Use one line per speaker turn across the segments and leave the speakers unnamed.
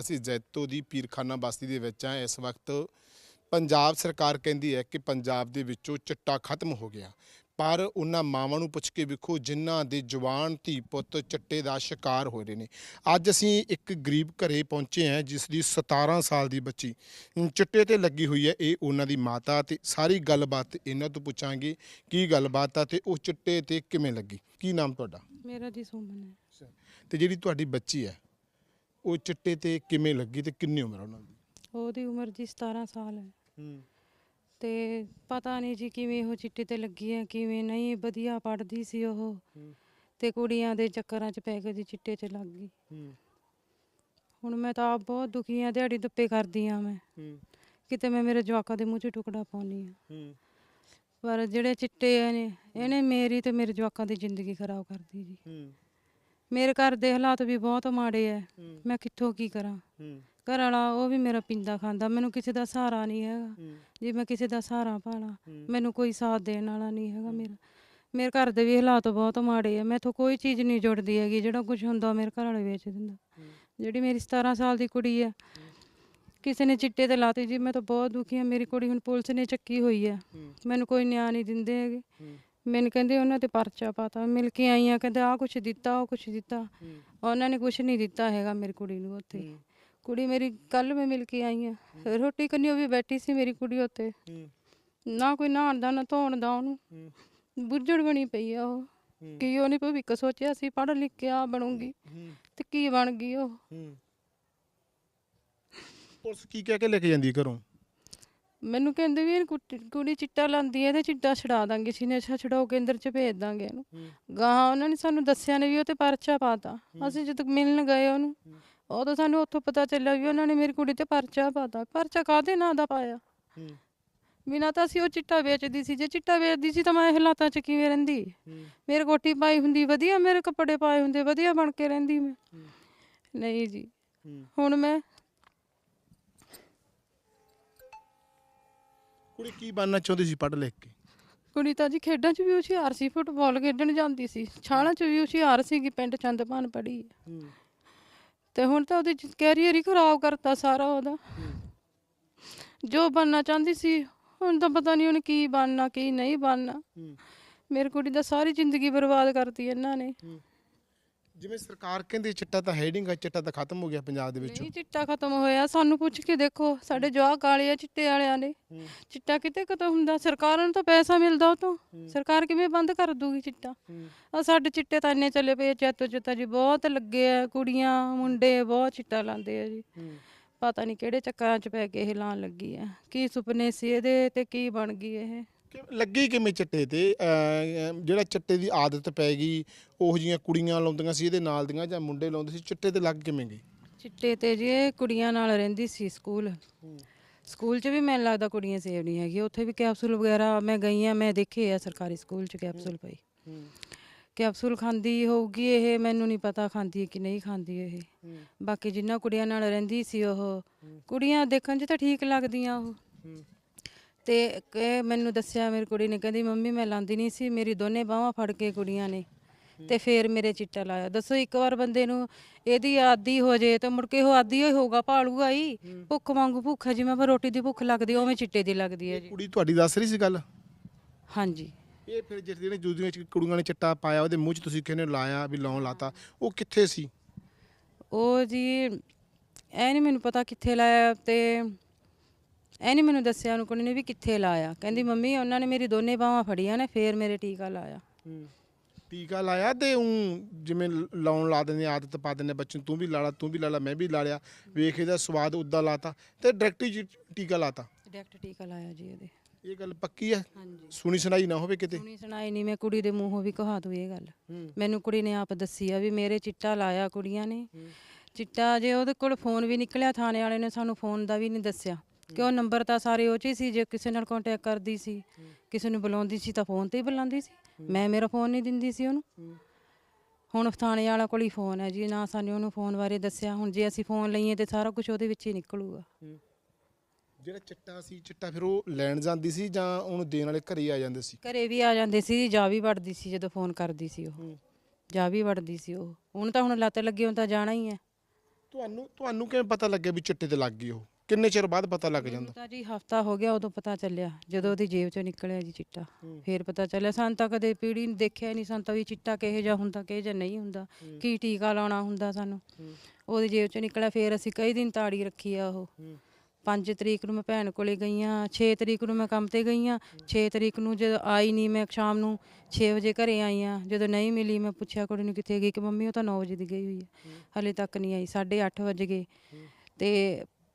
ਅਸੀਂ ਜੈਤੋ ਦੀ ਪੀਰਖਾਨਾ ਬਸਤੀ ਦੇ ਵਿੱਚ ਆ ਇਸ ਵਕਤ ਪੰਜਾਬ ਸਰਕਾਰ ਕਹਿੰਦੀ ਹੈ ਕਿ ਪੰਜਾਬ ਦੇ ਵਿੱਚੋਂ ਚਿੱਟਾ ਖਤਮ ਹੋ ਗਿਆ। ਪਰ ਉਹਨਾਂ ਮਾਵਾਂ ਨੂੰ ਪੁੱਛ ਕੇ ਵੇਖੋ ਜਿਨ੍ਹਾਂ ਦੇ ਜਵਾਨ ਧੀ ਪੁੱਤ ਚਿੱਟੇ ਦਾ ਸ਼ਿਕਾਰ ਹੋ ਰਹੇ ਨੇ। ਅੱਜ ਅਸੀਂ ਇੱਕ ਗਰੀਬ ਘਰੇ ਪਹੁੰਚੇ ਹਾਂ ਜਿਸ ਦੀ 17 ਸਾਲ ਦੀ ਬੱਚੀ। ਚਿੱਟੇ ਤੇ ਲੱਗੀ ਹੋਈ ਹੈ ਇਹ ਉਹਨਾਂ ਦੀ ਮਾਤਾ ਤੇ ਸਾਰੀ ਗੱਲਬਾਤ ਇਹਨਾਂ ਤੋਂ ਪੁੱਛਾਂਗੇ ਕੀ ਗੱਲਬਾਤ ਆ ਤੇ ਉਹ ਚਿੱਟੇ ਤੇ ਕਿਵੇਂ ਲੱਗੀ? ਕੀ ਨਾਮ ਤੁਹਾਡਾ?
ਮੇਰਾ ਜੀ ਸੁਮਨ ਹੈ।
ਤੇ ਜਿਹੜੀ ਤੁਹਾਡੀ ਬੱਚੀ ਹੈ ਉਹ ਚਿੱਟੇ ਤੇ ਕਿਵੇਂ ਲੱਗੀ ਤੇ ਕਿੰਨੀ ਉਮਰ ਆ ਉਹਨਾਂ ਦੀ?
ਉਹਦੀ ਉਮਰ ਜੀ 17 ਸਾਲ ਹੈ।
ਹੂੰ।
ਤੇ ਪਤਾ ਨਹੀਂ ਜੀ ਕਿਵੇਂ ਉਹ ਚਿੱਟੇ ਤੇ ਲੱਗੀ ਹੈ ਕਿਵੇਂ ਨਹੀਂ ਵਧੀਆ ਪੜਦੀ ਸੀ ਉਹ।
ਹੂੰ।
ਤੇ ਕੁੜੀਆਂ ਦੇ ਚੱਕਰਾਂ 'ਚ ਪੈ ਕੇ ਜੀ ਚਿੱਟੇ 'ਚ ਲੱਗ ਗਈ।
ਹੂੰ।
ਹੁਣ ਮੈਂ ਤਾਂ ਆਪ ਬਹੁਤ ਦੁਖੀ ਆ ਦਿਹਾੜੀ ਦੁੱਪੇ ਕਰਦੀ ਆ ਮੈਂ।
ਹੂੰ।
ਕਿਤੇ ਮੈਂ ਮੇਰੇ ਜਵਾਕਾਂ ਦੇ ਮੂੰਹ 'ਚ ਟੁਕੜਾ ਪਾਉਣੀ ਆ
ਹੂੰ।
ਪਰ ਜਿਹੜੇ ਚਿੱਟੇ ਆ ਨੇ ਇਹਨੇ ਮੇਰੀ ਤੇ ਮੇਰੇ ਜਵਾਕਾਂ ਦੀ ਜ਼ਿੰਦਗੀ ਖਰਾਬ ਕਰਦੀ ਜੀ।
ਹੂੰ।
ਮੇਰੇ ਘਰ ਦੇ ਹਾਲਾਤ ਵੀ ਬਹੁਤ ਮਾੜੇ ਐ। ਮੈਂ ਕਿੱਥੋਂ ਕੀ ਕਰਾਂ? ਘਰ ਵਾਲਾ ਉਹ ਵੀ ਮੇਰਾ ਪਿੰਦਾ ਖਾਂਦਾ ਮੈਨੂੰ ਕਿਸੇ ਦਾ ਸਹਾਰਾ ਨਹੀਂ ਹੈਗਾ। ਜੇ ਮੈਂ ਕਿਸੇ ਦਾ ਸਹਾਰਾ ਪਾਲਾਂ
ਹੂੰ।
ਮੈਨੂੰ ਕੋਈ ਸਾਥ ਦੇਣ ਵਾਲਾ ਨਹੀਂ ਹੈਗਾ ਮੇਰਾ। ਮੇਰੇ ਘਰ ਦੇ ਵੀ ਹਾਲਾਤ ਬਹੁਤ ਮਾੜੇ ਆ ਮੈਥੋਂ ਕੋਈ ਚੀਜ਼ ਨਹੀਂ ਜੁੜਦੀ ਹੈਗੀ ਜਿਹੜਾ ਕੁਝ ਹੁੰਦਾ ਮੇਰੇ ਘਰ ਵਾਲੇ ਵੇਚ ਦਿੰਦਾ। ਜਿਹੜੀ ਮੇਰੀ 17 ਸਾਲ ਦੀ ਕੁੜੀ ਹੈ ਕਿਸੇ ਨੇ ਚਿੱਟੇ ਤੇ ਲਾਤੀ ਜੀ ਮੈਂ ਤਾਂ ਬਹੁਤ ਦੁਖੀ ਹਾਂ ਮੇਰੀ ਕੁੜੀ ਹੁਣ ਪੁਲਿਸ ਨੇ ਚੱਕੀ ਹੋਈ ਹੈ। ਮੈਨੂੰ ਕੋਈ ਨਿਆਂ ਨਹੀਂ ਦਿੰਦੇ ਹੈਗੇ। ਮੈਨੂੰ ਕਹਿੰਦੇ ਉਹਨਾਂ ਤੇ ਪਰਚਾ ਪਾਤਾ ਮਿਲ ਕੇ ਆਈ ਆ ਕਹਿੰਦੇ ਆ ਕੁਛ ਦਿੱਤਾ ਉਹ ਕੁਛ ਦਿੱਤਾ। ਉਹਨਾਂ ਨੇ ਕੁਛ ਨਹੀਂ ਦਿੱਤਾ ਹੈਗਾ ਮੇਰੀ ਕੁੜੀ ਨੂੰ ਉੱਥੇ। ਕੁੜੀ ਮੇਰੀ ਕੱਲ ਮੈਂ ਮਿਲ ਕੇ ਆਈ ਆ। ਰੋਟੀ ਕੰਨੀ ਉਹ ਵੀ ਬੈਠੀ ਸੀ ਮੇਰੀ ਕੁੜੀ ਉੱਥੇ।
ਹੂੰ।
ਨਾ ਕੋਈ ਨਹਾਉਣ ਦਾ ਨਾ ਧੋਣ ਦਾ ਉਹਨੂੰ। ਬੁੱਝੜ ਬਣੀ ਪਈ ਆ ਉਹ। ਕੀ ਉਹਨੇ ਭਵਿੱਖ ਸੋਚਿਆ ਸੀ ਪੜ੍ਹ ਲਿਖ ਕੇ ਆ ਬਣੂਗੀ। ਤੇ ਕੀ ਬਣ ਗਈ ਉਹ।
ਪੁਲਿਸ ਕੀ ਕਹਿ ਕੇ ਲੈ ਕੇ ਜਾਂਦੀ ਘਰੋਂ?
ਮੈਨੂੰ ਕਹਿੰਦੇ ਵੀ ਇਹ ਕੁੜੀ ਕੁੜੀ ਚਿੱਟਾ ਲਾਂਦੀ ਹੈ ਤੇ ਚਿੱਟਾ ਛਡਾ ਦਾਂਗੇ ਅਸੀਂ ਨਸ਼ਾ ਛਡਾਓ ਕੇਂਦਰ ਚ ਭੇਜ ਦਾਂਗੇ ਇਹਨੂੰ। ਗਾਹਾਂ ਉਹਨਾਂ ਨੇ ਸਾਨੂੰ ਦੱਸਿਆ ਨੇ ਵੀ ਉਹ ਤੇ ਪਰਚਾ ਪਾਤਾ। ਅਸੀਂ ਜਦੋਂ ਮਿਲਣ ਗਏ ਉਹਨੂੰ ਉਦੋਂ ਸਾਨੂੰ ਉੱਥੋਂ ਪਤਾ ਚੱਲਿਆ ਵੀ ਉਹਨਾਂ ਨੇ ਮੇਰੀ ਕੁੜੀ ਤੇ ਪਰਚਾ ਪਾਤਾ। ਪਰਚਾ ਕਾਹਦੇ ਨਾਂ ਦਾ ਪਾਇਆ?
ਹੂੰ।
ਬਿਨਾਂ ਤਾਂ ਅਸੀਂ ਉਹ ਚਿੱਟਾ ਵੇਚਦੀ ਸੀ। ਜੇ ਚਿੱਟਾ ਵੇਚਦੀ ਸੀ ਤਾਂ ਮੈਂ ਇਹ ਹਾਲਾਤਾਂ 'ਚ ਕਿਵੇਂ ਰਹਿੰਦੀ?
ਹੂੰ।
ਮੇਰੇ ਕੋਟੀ ਪਾਈ ਹੁੰਦੀ ਵਧੀਆ ਮੇਰੇ ਕੱਪੜੇ ਪਾਏ ਹੁੰਦੇ ਵਧੀਆ ਬਣ ਕੇ ਰਹਿੰਦੀ ਮੈਂ। ਨਹੀਂ ਜੀ।
ਹੂੰ।
ਹੁਣ ਮੈਂ
ਕੁੜੀ ਕੀ ਬਣਨਾ ਚਾਹੁੰਦੀ ਸੀ ਪੜ੍ਹ ਲਿਖ ਕੇ?
ਕੁੜੀ ਤਾਂ ਜੀ ਖੇਡਾਂ 'ਚ ਵੀ ਹੁਸ਼ਿਆਰ ਸੀ ਫੁੱਟਬਾਲ ਖੇਡਣ ਜਾਂਦੀ ਸੀ। ਛਾਲਾਂ 'ਚ ਵੀ ਹੁਸ਼ਿਆਰ ਸੀਗੀ ਪਿੰਡ ਚੰਦਪਾਨ ਪੜੀ
ਹੂੰ।
ਤੇ ਹੁਣ ਤਾਂ ਉਹਦੇ ਕੈਰੀਅਰ ਹੀ ਖਰਾਬ ਕਰਤਾ ਸਾਰਾ ਉਹਦਾ। ਜੋ ਬਣਨਾ ਚਾਹੁੰਦੀ ਸੀ ਹੁਣ ਤਾਂ ਪਤਾ ਨਹੀਂ ਉਹਨੇ ਕੀ ਬਣਨਾ ਕੀ ਨਹੀਂ ਬਣਨਾ। ਮੇਰੀ ਕੁੜੀ ਦਾ ਸਾਰੀ ਜ਼ਿੰਦਗੀ ਬਰਬਾਦ ਕਰਤੀ ਇਹਨਾਂ ਨੇ।
ਜਿਵੇਂ ਸਰਕਾਰ ਕਹਿੰਦੀ ਚਿੱਟਾ ਤਾਂ ਹੈ ਨਹੀਂਗਾ ਚਿੱਟਾ ਤਾਂ ਖਤਮ ਹੋ ਗਿਆ ਪੰਜਾਬ ਦੇ ਵਿੱਚੋਂ।
ਨਹੀਂ ਚਿੱਟਾ ਖਤਮ ਹੋਇਆ। ਸਾਨੂੰ ਪੁੱਛ ਕੇ ਦੇਖੋ ਸਾਡੇ ਜਵਾਕ ਕਾਲੇ ਆ ਚਿੱਟੇ ਵਾਲਿਆਂ
ਹੂੰ।
ਚਿੱਟਾ ਕਿਤੇ ਕਦੋਂ ਹੁੰਦਾ? ਸਰਕਾਰਾਂ ਨੂੰ ਤਾਂ ਪੈਸਾ ਮਿਲਦਾ ਉਹ ਤੋਂ। ਸਰਕਾਰ ਕਿਵੇਂ ਬੰਦ ਕਰ ਦੂਗੀ ਚਿੱਟਾ। ਆ ਸਾਡੇ ਚਿੱਟੇ ਤਾਂ ਇੰਨੇ ਚੱਲੇ ਪਏ ਚੈਤੋ ਚਿੱਤਾ ਜੀ ਬਹੁਤ ਲੱਗੇ ਆ ਕੁੜੀਆਂ ਮੁੰਡੇ ਬਹੁਤ ਚਿੱਟਾ ਲਾਉਂਦੇ ਆ ਜੀ। ਪਤਾ ਨਹੀਂ ਕਿਹੜੇ ਚੱਕਰਾਂ 'ਚ ਪੈ ਕੇ ਇਹ ਲਾਉਣ ਲੱਗੀ ਆ। ਕੀ ਸੁਪਨੇ ਸੀ ਇਹਦੇ ਤੇ ਕੀ ਬਣ ਗਈ ਇਹ?
ਲੱਗੀ ਕਿਵੇਂ ਚਿੱਟੇ ਤੇ? ਜਿਹੜਾ ਚਿੱਟੇ ਦੀ ਆਦਤ ਪੈ ਗਈ ਉਹ ਜੀਆਂ ਕੁੜੀਆਂ ਲਾਉਂਦੀਆਂ ਸੀ ਇਹਦੇ ਨਾਲ ਦੀਆਂ ਜਾਂ ਮੁੰਡੇ ਲਾਉਂਦੇ ਸੀ ਚਿੱਟੇ ਤੇ ਲੱਗ ਕਿਵੇਂ ਗਈ?
ਚਿੱਟੇ ਤੇ ਜੀ ਇਹ ਕੁੜੀਆਂ ਨਾਲ ਰਹਿੰਦੀ ਸੀ ਸਕੂਲ। ਸਕੂਲ 'ਚ ਵੀ ਮੈਨੂੰ ਲੱਗਦਾ ਕੁੜੀਆਂ ਸੇਵ ਨਹੀਂ ਹੈਗੀ ਉੱਥੇ ਵੀ ਕੈਪਸੂਲ ਵਗੈਰਾ ਮੈਂ ਗਈ ਆ ਮੈਂ ਦੇਖੇ ਆ ਸਰਕਾਰੀ ਸਕੂਲ 'ਚ ਕੈਪਸੂਲ ਪਈ। ਕੈਪਸੂਲ ਖਾਂਦੀ ਹੋਊਗੀ ਇਹ ਮੈਨੂੰ ਨਹੀਂ ਪਤਾ ਖਾਂਦੀ ਹੈ ਕਿ ਨਹੀਂ ਖਾਂਦੀ ਇਹ। ਬਾਕੀ ਜਿੰਨਾ ਕੁੜੀਆਂ ਨਾਲ ਰਹਿੰਦੀ ਸੀ ਉਹ ਕੁੜੀਆਂ ਦੇਖਣ 'ਚ ਤਾਂ ਠੀਕ ਲੱਗਦੀਆਂ ਉਹ। ਤੇ ਕਿ ਮੈਨੂੰ ਦੱਸਿਆ ਮੇਰੀ ਕੁੜੀ ਨੇ ਕਹਿੰਦੀ ਮੰਮੀ ਮੈਂ ਲਾਂਦੀ ਨਹੀਂ ਸੀ ਮੇਰੀ ਦੋਨੇ ਬਾਹਾਂ ਫੜ ਕੇ ਕੁੜੀਆਂ ਨੇ ਤੇ ਫੇਰ ਮੇਰੇ ਚਿੱਟਾ ਲਾਇਆ। ਦੱਸੋ ਇੱਕ ਵਾਰ ਬੰਦੇ ਨੂੰ ਇਹਦੀ ਆਦੀ ਹੋ ਜੇ ਤਾਂ ਮੁੜ ਕੇ ਉਹ ਆਦੀ ਹੀ ਹੋਊਗਾ ਭਾਲੂਗਾ ਹੀ। ਭੁੱਖ ਵਾਂਗੂ ਭੁੱਖ ਹੈ ਜਿਵੇਂ ਆਪਾਂ ਰੋਟੀ ਦੀ ਭੁੱਖ ਲੱਗਦੀ ਉਵੇਂ ਚਿੱਟੇ ਦੀ ਲੱਗਦੀ ਹੈ ਜੀ।
ਕੁੜੀ ਤੁਹਾਡੀ ਦੱਸ ਰਹੀ ਸੀ ਗੱਲ?
ਹਾਂਜੀ।
ਇਹ ਫਿਰ ਜਿਹੜੇ ਦੂਜੀਆਂ ਚ ਕੁੜੀਆਂ ਨੇ ਚਿੱਟਾ ਪਾਇਆ ਉਹਦੇ ਮੂੰਹ 'ਚ ਤੁਸੀਂ ਕਹਿੰਦੇ ਹੋ ਲਾਇਆ ਵੀ ਲਾਉਣ ਲਾਤਾ? ਉਹ ਕਿੱਥੇ ਸੀ?
ਉਹ ਜੀ ਐ ਨਹੀਂ ਮੈਨੂੰ ਪਤਾ ਕਿੱਥੇ ਲਾਇਆ ਤੇ ਐ ਨਹੀਂ ਮੈਨੂੰ ਦੱਸਿਆ ਉਹਨੂੰ ਕੁੜੀ ਨੇ ਵੀ ਕਿੱਥੇ ਲਾਇਆ। ਕਹਿੰਦੀ ਮੰਮੀ ਉਹਨਾਂ ਨੇ ਮੇਰੀ ਦੋਨੇ ਬਾਹਾਂ ਫੜੀਆਂ ਨੇ ਫੇਰ ਮੇਰੇ ਟੀਕਾ ਲਾਇਆ।
ਟੀਕਾ ਲਾਇਆ ਤੇ ਉਹ ਜਿਵੇਂ ਲਾਉਣ ਲਾ ਦਿੰਦੇ ਆ, ਆਦਤ ਪਾ ਦਿੰਦੇ ਬੱਚੇ ਨੂੰ ਤੂੰ ਵੀ ਲਾ ਲਾ ਤੂੰ ਵੀ ਲਾ ਲਾ ਮੈਂ ਵੀ ਲਾ ਲਿਆ। ਵੇਖ ਇਹਦਾ ਸਵਾਦ ਉਦਾਂ ਲਾਤਾ ਤੇ ਡਾਇਰੈਕਟ ਹੀ ਟੀਕਾ ਲਾਤਾ।
ਡਾਇਰੈਕਟ ਟੀਕਾ ਲਾਇਆ ਜੀ ਇਹਦੇ।
ਇਹ ਗੱਲ ਪੱਕੀ ਹੈ?
ਹਾਂਜੀ।
ਸੁਣੀ ਸੁਣਾਈ ਨਾ ਹੋਵੇ ਕਿਤੇ।
ਸੁਣੀ ਸੁਣਾਈ ਨਹੀਂ ਮੈਂ ਕੁੜੀ ਦੇ ਮੂੰਹੋਂ ਵੀ ਕਹਾ ਦੂ ਇਹ ਗੱਲ। ਮੈਨੂੰ ਕੁੜੀ ਨੇ ਆਪ ਦੱਸੀ ਆ ਵੀ ਮੇਰੇ ਚਿੱਟਾ ਲਾਇਆ ਕੁੜੀਆਂ ਨੇ। ਚਿੱਟਾ ਜੇ ਉਹਦੇ ਕੋਲ ਫੋਨ ਵੀ ਨਿਕਲਿਆ ਥਾਣੇ ਵਾਲੇ ਨੇ ਸਾਨੂੰ ਫੋਨ ਦਾ ਵੀ ਨਹੀਂ ਦੱਸਿਆ। ਕਿ ਉਹ ਨੰਬਰ ਤਾਂ ਸਾਰੇ ਉਹ 'ਚ ਹੀ ਸੀ ਜੇ ਕਿਸੇ ਨਾਲ ਕੰਟੈਕਟ ਕਰਦੀ ਸੀ ਕਿਸੇ ਨੂੰ ਬੁਲਾਉਂਦੀ ਸੀ ਤਾਂ ਫੋਨ ਤੇ ਹੀ ਬੁਲਾਉਂਦੀ ਸੀ। ਮੈਂ ਮੇਰਾ ਫੋਨ ਨਹੀਂ ਦਿੰਦੀ ਸੀ ਉਹਨੂੰ। ਹੁਣ ਥਾਣੇ ਵਾਲਾ ਕੋਲ ਹੀ ਫੋਨ ਹੈ ਜੀ ਨਾ ਸਾਨੂੰ ਉਹਨੂੰ ਫੋਨ ਬਾਰੇ ਦੱਸਿਆ। ਹੁਣ ਜੇ ਅਸੀਂ ਫੋਨ ਲਈਏ ਤੇ ਸਾਰਾ ਕੁਝ ਉਹਦੇ ਵਿੱਚ ਹੀ ਨਿਕਲੂਗਾ।
ਜਿਹੜਾ ਚਿੱਟਾ ਸੀ ਚਿੱਟਾ ਫਿਰ ਉਹ ਲੈਣ ਜਾਂਦੀ ਸੀ ਜਾਂ ਉਹਨੂੰ ਦੇਣ ਵਾਲੇ ਘਰੇ ਆ ਜਾਂਦੇ ਸੀ?
ਘਰੇ ਵੀ ਆ ਜਾਂਦੇ ਸੀ ਜਾ ਵੀ ਵੜਦੀ ਸੀ ਜਦੋਂ ਫੋਨ ਕਰਦੀ ਸੀ ਉਹ। ਜਾ ਵੀ ਵੜਦੀ ਸੀ ਉਹ। ਹੁਣ ਤਾਂ ਹੁਣ ਲੱਤ ਲੱਗੀ ਹੁਣ ਤਾਂ ਜਾਣਾ ਹੀ ਹੈ।
ਤੁਹਾਨੂੰ ਤੁਹਾਨੂੰ ਕਿਵੇਂ ਪਤਾ ਲੱਗਿਆ ਵੀ ਚਿੱਟੇ ਤੇ ਲੱਗ ਗਈ ਉਹ? ਕਿੰਨੇ ਚਿਰ ਬਾਅਦ ਪਤਾ ਲੱਗ ਜਾਂਦਾ?
ਤਾਂ ਜੀ ਹਫਤਾ ਹੋ ਗਿਆ ਉਦੋਂ ਪਤਾ ਚੱਲਿਆ। ਜਦੋਂ ਉਹਦੀ ਜੇਬ ਚੋਂ ਨਿਕਲਿਆ ਜੀ ਚਿੱਟਾ। ਫੇਰ ਪਤਾ ਚੱਲਿਆ। ਸਾਨੂੰ ਤਾਂ ਕਦੇ ਪੀੜੀ ਨੂੰ ਦੇਖਿਆ ਨਹੀਂ ਸਾਨੂੰ ਤਾਂ ਵੀ ਚਿੱਟਾ ਕਿਹੋ ਜਿਹਾ ਹੁੰਦਾ ਕਿਹੋ ਜਿਹਾ ਨਹੀਂ ਹੁੰਦਾ। ਕੀ ਟੀਕਾ ਲਾਉਣਾ ਹੁੰਦਾ ਸਾਨੂੰ। ਉਹਦੀ ਜੇਬ ਚੋਂ ਨਿਕਲਿਆ ਫੇਰ ਅਸੀਂ ਕਈ ਦਿਨ ਤਾੜੀ ਰੱਖੀ ਆ ਉਹ।
ਹੂੰ।
5 ਤਰੀਕ ਨੂੰ ਮੈਂ ਭੈਣ ਕੋਲੇ ਗਈ ਆ 6 ਤਰੀਕ ਨੂੰ ਮੈਂ ਕੰਮ ਤੇ ਗਈ ਆ 6 ਤਰੀਕ ਨੂੰ ਜਦੋਂ ਆਈ ਨਹੀਂ ਮੈਂ ਸ਼ਾਮ ਨੂੰ 6 ਵਜੇ ਘਰੇ ਆਈ ਆ। ਜਦੋਂ ਨਹੀਂ ਮਿਲੀ ਮੈਂ ਪੁੱਛਿਆ ਕੁੜੀ ਨੂੰ ਕਿੱਥੇ ਗਈ ਕਿ ਮੰਮੀ ਉਹ ਤਾਂ 9 ਵਜੇ ਦੀ ਗਈ ਹੋਈ ਹੈ। ਹਲੇ ਤੱਕ ਨਹੀਂ ਆਈ 8:30 ਵਜੇ ਗਏ। ਤੇ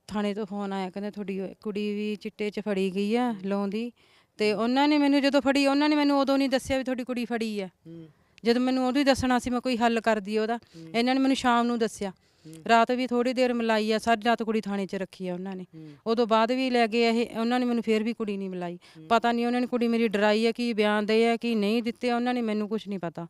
ਥਾਣੇ ਤੋਂ ਫੋਨ ਆਇਆ ਕਹਿੰਦੇ ਤੁਹਾਡੀ ਕੁੜੀ ਵੀ ਚਿੱਟੇ 'ਚ ਫੜੀ ਗਈ ਆ ਲਾਉਂਦੀ ਤੇ ਉਹਨਾਂ ਨੇ ਮੈਨੂੰ ਜਦੋਂ ਫੜੀ ਉਹਨਾਂ ਨੇ ਮੈਨੂੰ ਉਦੋਂ ਨਹੀਂ ਦੱਸਿਆ ਵੀ ਤੁਹਾਡੀ ਕੁੜੀ ਫੜੀ ਆ। ਜਦੋਂ ਮੈਨੂੰ ਉਦੋਂ ਹੀ ਦੱਸਣਾ ਸੀ ਮੈਂ ਕੋਈ ਹੱਲ ਕਰਦੀ ਉਹਦਾ ਇਹਨਾਂ ਨੇ ਮੈਨੂੰ ਸ਼ਾਮ ਨੂੰ ਦੱਸਿਆ। ਰਾਤ ਵੀ ਥੋੜੀ ਦੇਰ ਮਿਲਾਈ ਆ ਸਾਰੀ ਰਾਤ ਕੁੜੀ ਥਾਣੇ 'ਚ ਰੱਖੀ ਆ ਉਹਨਾਂ ਨੇ। ਉਦੋਂ ਬਾਅਦ ਵੀ ਲੈ ਗਏ ਇਹ ਉਹਨਾਂ ਨੇ ਮੈਨੂੰ ਫੇਰ ਵੀ ਕੁੜੀ ਨਹੀਂ ਮਿਲਾਈ। ਪਤਾ ਨਹੀਂ ਉਹਨਾਂ ਨੇ ਕੁੜੀ ਮੇਰੀ ਡਰਾਈ ਆ ਕੀ ਬਿਆਨ ਦੇ ਆ ਕੀ ਨਹੀਂ ਦਿੱਤੇ ਉਹਨਾਂ ਨੇ ਮੈਨੂੰ ਕੁਝ ਨਹੀਂ ਪਤਾ।